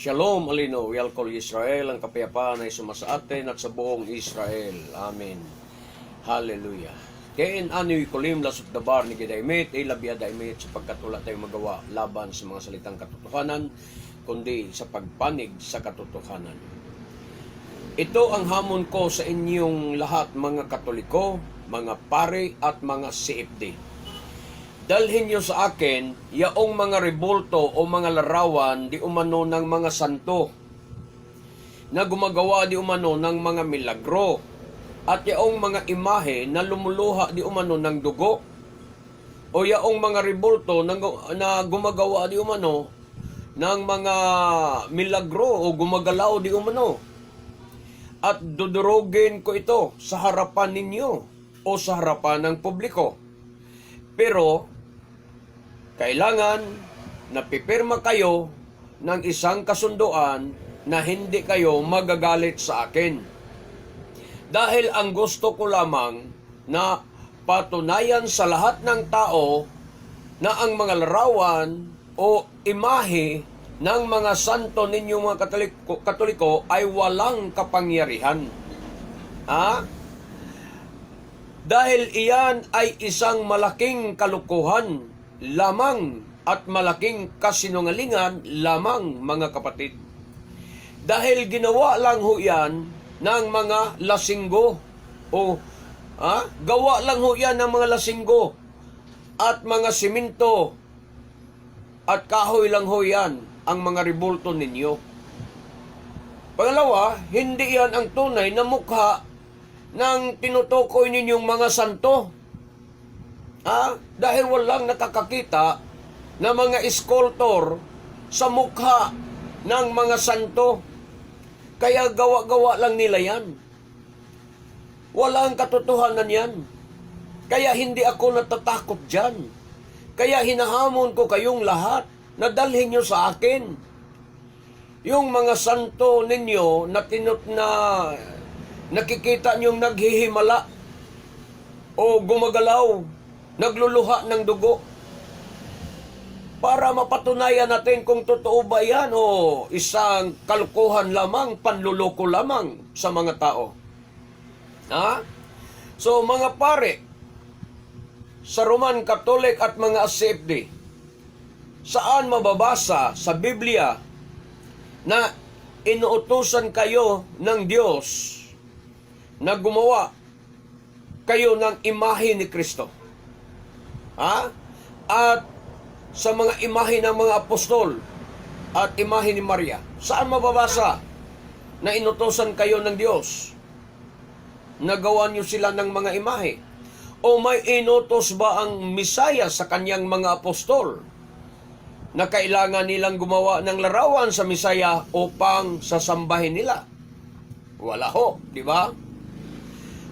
Shalom Alino, Yalkol Israel, ang kapayapaan ay sumasa atin at sa buong Israel. Amen. Hallelujah. Kain ano'y kulim lasot dabar ni Gidaymit, ay labya daymit sapagkat wala tayong magawa laban sa mga salitang katotohanan, kundi sa pagpanig sa katotohanan. Ito ang hamon ko sa inyong lahat mga katoliko, mga pare at mga CFD dalhin niyo sa akin yaong mga rebulto o mga larawan di umano ng mga santo na gumagawa di umano ng mga milagro at yaong mga imahe na lumuluha di umano ng dugo o yaong mga rebulto na gumagawa di umano ng mga milagro o gumagalaw di umano at dudurugin ko ito sa harapan ninyo o sa harapan ng publiko. Pero kailangan na pipirma kayo ng isang kasunduan na hindi kayo magagalit sa akin. Dahil ang gusto ko lamang na patunayan sa lahat ng tao na ang mga larawan o imahe ng mga santo ninyong mga katoliko, katoliko ay walang kapangyarihan. Ha? Dahil iyan ay isang malaking kalukuhan lamang at malaking kasinungalingan lamang mga kapatid. Dahil ginawa lang ho yan ng mga lasinggo o ha? gawa lang ho yan ng mga lasinggo at mga siminto at kahoy lang ho yan ang mga ribulto ninyo. Pangalawa, hindi yan ang tunay na mukha ng tinutukoy ninyong mga santo. Ha? Dahil walang nakakakita na mga sculptor sa mukha ng mga santo. Kaya gawa-gawa lang nila yan. Walang katotohanan yan. Kaya hindi ako natatakot dyan. Kaya hinahamon ko kayong lahat na dalhin nyo sa akin. Yung mga santo ninyo na tinut na nakikita nyong naghihimala o gumagalaw, nagluluha ng dugo. Para mapatunayan natin kung totoo ba yan o isang kalukuhan lamang, panluloko lamang sa mga tao. Ha? So mga pare, sa Roman Catholic at mga ASEPD, saan mababasa sa Biblia na inuutusan kayo ng Diyos na gumawa kayo ng imahe ni Kristo. Ha? At sa mga imahe ng mga apostol at imahe ni Maria, saan mababasa na inutosan kayo ng Diyos? Nagawa niyo sila ng mga imahe? O may inutos ba ang Misaya sa kanyang mga apostol na kailangan nilang gumawa ng larawan sa Misaya upang sasambahin nila? Wala ho, di ba?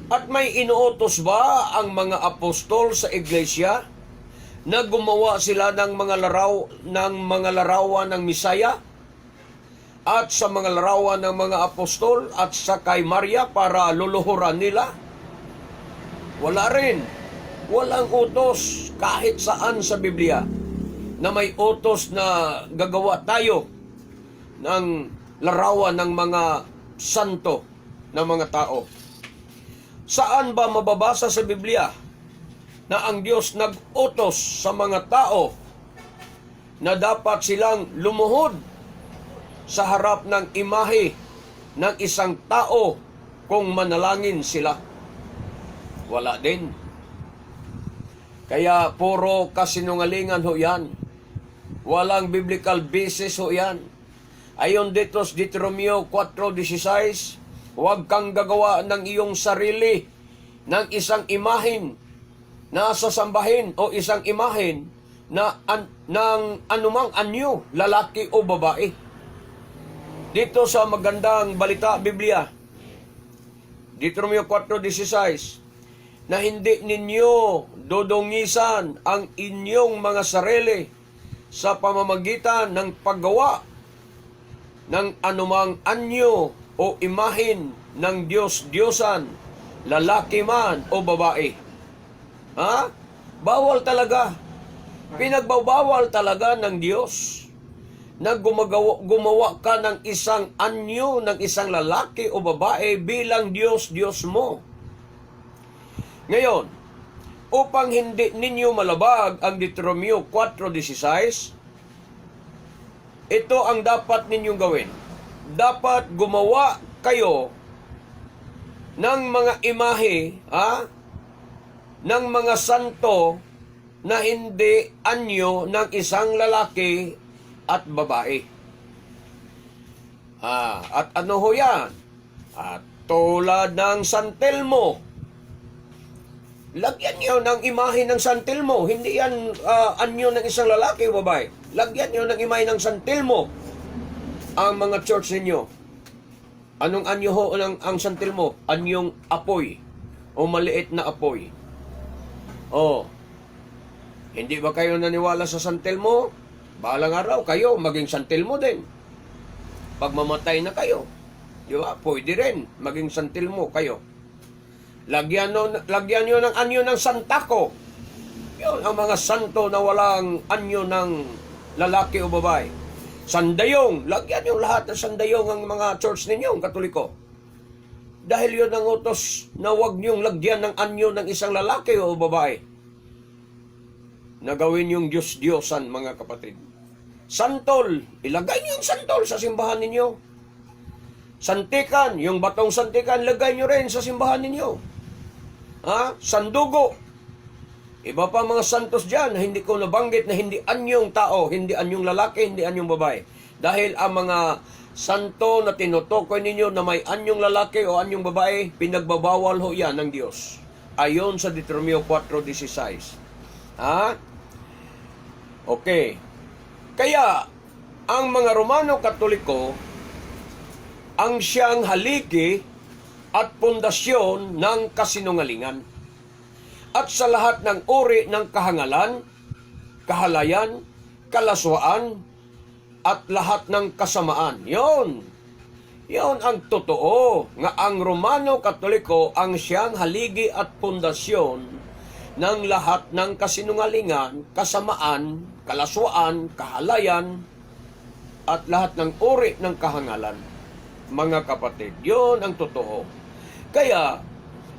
At may inuutos ba ang mga apostol sa iglesia na gumawa sila ng mga laraw ng mga larawan ng Misaya at sa mga larawan ng mga apostol at sa kay Maria para luluhuran nila? Wala rin. Walang utos kahit saan sa Biblia na may utos na gagawa tayo ng larawan ng mga santo ng mga tao. Saan ba mababasa sa Biblia na ang Diyos nag-utos sa mga tao na dapat silang lumuhod sa harap ng imahe ng isang tao kung manalangin sila? Wala din. Kaya puro kasinungalingan ho yan. Walang biblical basis ho yan. Ayon dito sa Deuteronomio 4.16, huwag kang gagawa ng iyong sarili ng isang imahin na sasambahin o isang imahin na an, ng anumang anyo, lalaki o babae. Dito sa magandang balita Biblia, Deuteronomio 4.16, na hindi ninyo dodongisan ang inyong mga sarili sa pamamagitan ng paggawa ng anumang anyo o imahin ng Diyos-Diyosan, lalaki man o babae. Ha? Bawal talaga. Pinagbawal talaga ng Diyos na gumagawa, gumawa ka ng isang anyo ng isang lalaki o babae bilang Diyos, Diyos mo. Ngayon, upang hindi ninyo malabag ang Deuteronomio 4.16, ito ang dapat ninyong gawin. Dapat gumawa kayo ng mga imahe, ha? ng mga santo na hindi anyo ng isang lalaki at babae. Ah, at ano ho yan? At tulad ng San Telmo. Lagyan niyo ng imahe ng San Telmo. Hindi yan ah, anyo ng isang lalaki o babae. Lagyan niyo ng imahe ng San Telmo ang mga church ninyo. Anong anyo ho ng ang San Telmo? Anyong apoy o maliit na apoy. Oh, hindi ba kayo naniwala sa San Telmo? Balang araw kayo maging San Telmo din. Pag mamatay na kayo, di ba? Pwede rin maging San Telmo kayo. Lagyan, no, lagyan nyo ng anyo ng Santako. Yun ang mga santo na walang anyo ng lalaki o babae. Sandayong, lagyan nyo lahat ng sandayong ang mga church ninyo, ang katoliko. Dahil yun ang utos na huwag niyong lagyan ng anyo ng isang lalaki o babae na gawin yung Diyos-Diyosan, mga kapatid. Santol, ilagay niyo yung santol sa simbahan ninyo. Santikan, yung batong santikan, lagay niyo rin sa simbahan ninyo. Ha? Sandugo. Iba pa mga santos dyan hindi ko nabanggit na hindi anyong tao, hindi anyong lalaki, hindi anyong babae. Dahil ang mga santo na tinutukoy ninyo na may anyong lalaki o anyong babae, pinagbabawal ho yan ng Diyos. Ayon sa Deuteronomio 4.16. Ha? Okay. Kaya, ang mga Romano Katoliko, ang siyang haligi at pundasyon ng kasinungalingan. At sa lahat ng uri ng kahangalan, kahalayan, kalaswaan, at lahat ng kasamaan. Yon. Yon ang totoo nga ang Romano Katoliko ang siyang haligi at pundasyon ng lahat ng kasinungalingan, kasamaan, kalaswaan, kahalayan, at lahat ng uri ng kahangalan. Mga kapatid, yon ang totoo. Kaya,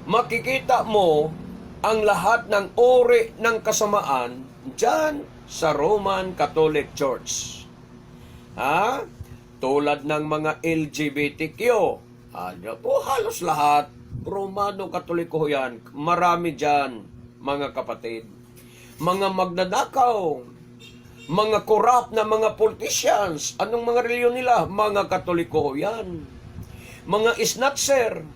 makikita mo ang lahat ng uri ng kasamaan dyan sa Roman Catholic Church. Ha? Tulad ng mga LGBTQ. Ano po, halos lahat. Romano Katoliko yan. Marami dyan, mga kapatid. Mga magnanakaw. Mga corrupt na mga politicians. Anong mga reliyon nila? Mga Katoliko yan. Mga snatcher.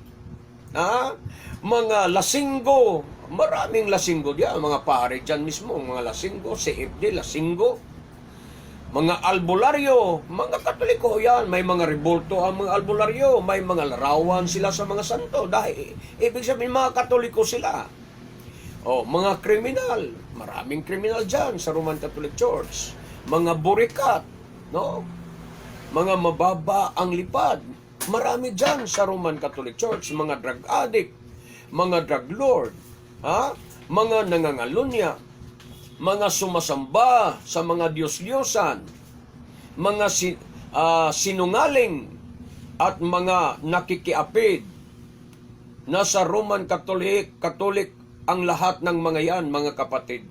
Ha? Mga lasinggo. Maraming lasinggo diyan. Mga pare dyan mismo. Mga lasinggo. CFD, lasinggo mga albularyo, mga katoliko yan, may mga revolto ang mga albularyo, may mga larawan sila sa mga santo. Dahil, ibig sabihin, mga katoliko sila. O, mga kriminal, maraming kriminal dyan sa Roman Catholic Church. Mga burikat, no? Mga mababa ang lipad. Marami dyan sa Roman Catholic Church. Mga drug addict, mga drug lord, ha? mga nangangalunya, mga sumasamba sa mga Diyos-Diyosan, mga si, ah, sinungaling at mga nakikiapid. Nasa Roman Catholic, Catholic ang lahat ng mga yan, mga kapatid.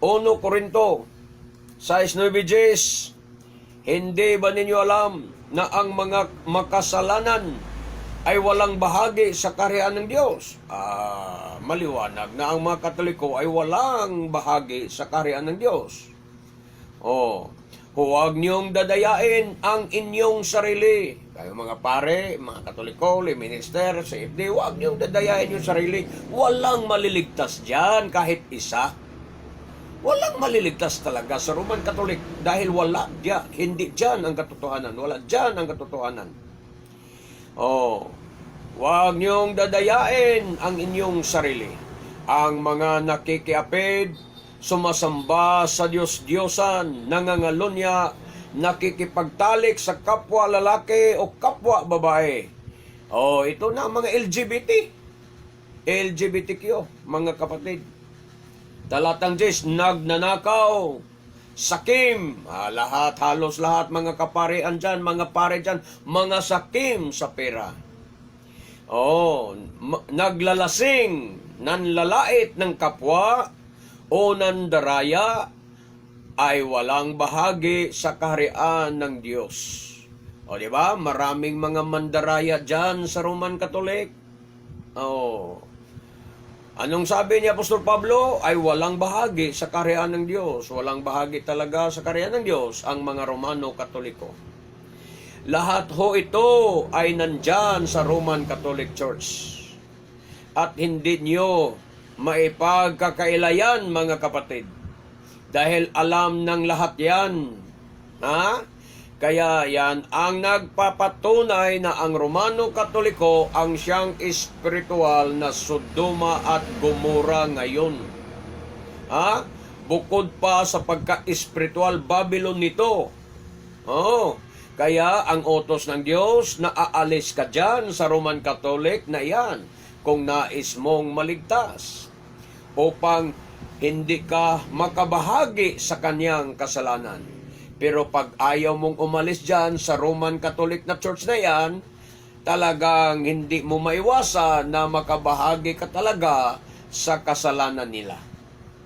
1 Korinto 6.9 Hindi ba ninyo alam na ang mga makasalanan ay walang bahagi sa kaharian ng Diyos. Ah, maliwanag na ang mga Katoliko ay walang bahagi sa kaharian ng Diyos. Oh, huwag niyong dadayain ang inyong sarili. Kayo mga pare, mga Katoliko, li minister, CFD, huwag niyong dadayain yung sarili. Walang maliligtas diyan kahit isa. Walang maliligtas talaga sa Roman Catholic dahil wala diya, hindi diyan ang katotohanan. Wala diyan ang katotohanan. Oh, huwag niyong dadayain ang inyong sarili. Ang mga nakikiapid, sumasamba sa Diyos-Diyosan, nangangalunya, nakikipagtalik sa kapwa lalaki o kapwa babae. Oh, ito na ang mga LGBT. LGBTQ, mga kapatid. Talatang 10, nagnanakaw, sakim. Ah, lahat, halos lahat mga kapare andyan, mga pare dyan, mga sakim sa pera. Oh, naglalasing, nanlalait ng kapwa o nandaraya ay walang bahagi sa kaharian ng Diyos. O di ba? Maraming mga mandaraya diyan sa Roman Catholic. Oh. Anong sabi ni Apostol Pablo? Ay walang bahagi sa kaharian ng Diyos. Walang bahagi talaga sa kaharian ng Diyos ang mga Romano Katoliko. Lahat ho ito ay nandyan sa Roman Catholic Church. At hindi nyo maipagkakailayan mga kapatid. Dahil alam ng lahat yan. Ha? Kaya yan ang nagpapatunay na ang Romano Katoliko ang siyang espiritual na Sodoma at Gomora ngayon. Ha? Bukod pa sa pagka-espiritual Babylon nito. Oh, kaya ang utos ng Diyos na aalis ka dyan sa Roman Catholic na yan kung nais mong maligtas upang hindi ka makabahagi sa kanyang kasalanan. Pero pag ayaw mong umalis dyan sa Roman Catholic na church na yan, talagang hindi mo maiwasan na makabahagi ka talaga sa kasalanan nila.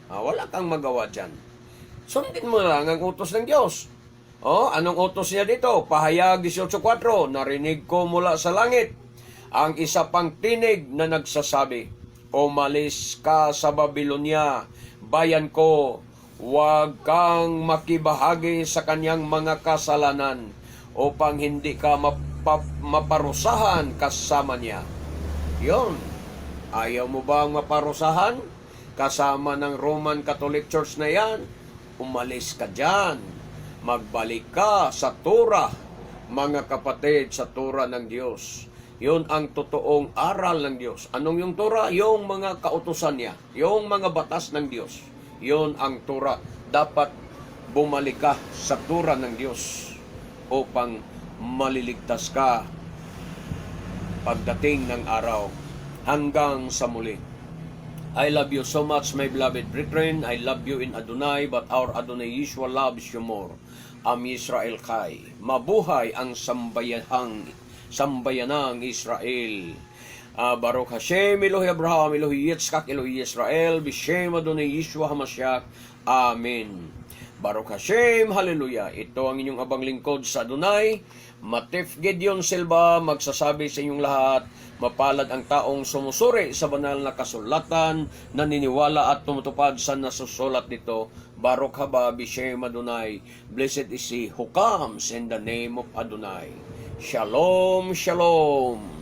Ah, wala kang magawa dyan. Sundin mo lang ang utos ng Diyos. Oh, anong utos niya dito? Pahayag 18.4, narinig ko mula sa langit ang isa pang tinig na nagsasabi, Umalis ka sa Babylonia, bayan ko, huwag kang makibahagi sa kanyang mga kasalanan upang hindi ka mapa- maparusahan kasama niya. Yon. Ayaw mo bang maparusahan kasama ng Roman Catholic Church na yan? Umalis ka dyan. Magbalik ka sa Tura, mga kapatid, sa Tura ng Diyos. Yun ang totoong aral ng Diyos. Anong yung Tura? Yung mga kautusan niya. Yung mga batas ng Diyos. Yun ang Tura. Dapat bumalik ka sa Tura ng Diyos upang maliligtas ka pagdating ng araw hanggang sa muli. I love you so much, my beloved brethren. I love you in Adonai, but our Adonai Yeshua loves you more. Am Israel Kai. Mabuhay ang sambayahang sambayanang Israel. Baruch Hashem, Elohi Abraham, Elohi Yitzchak, Elohi Israel, Bishem Adonai Yeshua HaMashiach. Amen. Baruch Hashem, Hallelujah. Ito ang inyong abang lingkod sa Adonai. Matif Gideon Silva, magsasabi sa inyong lahat, mapalad ang taong sumusuri sa banal na kasulatan, naniniwala at tumutupad sa nasusulat nito. Baruch haba Bishem Adonai. Blessed is he who comes in the name of Adonai. Shalom, shalom.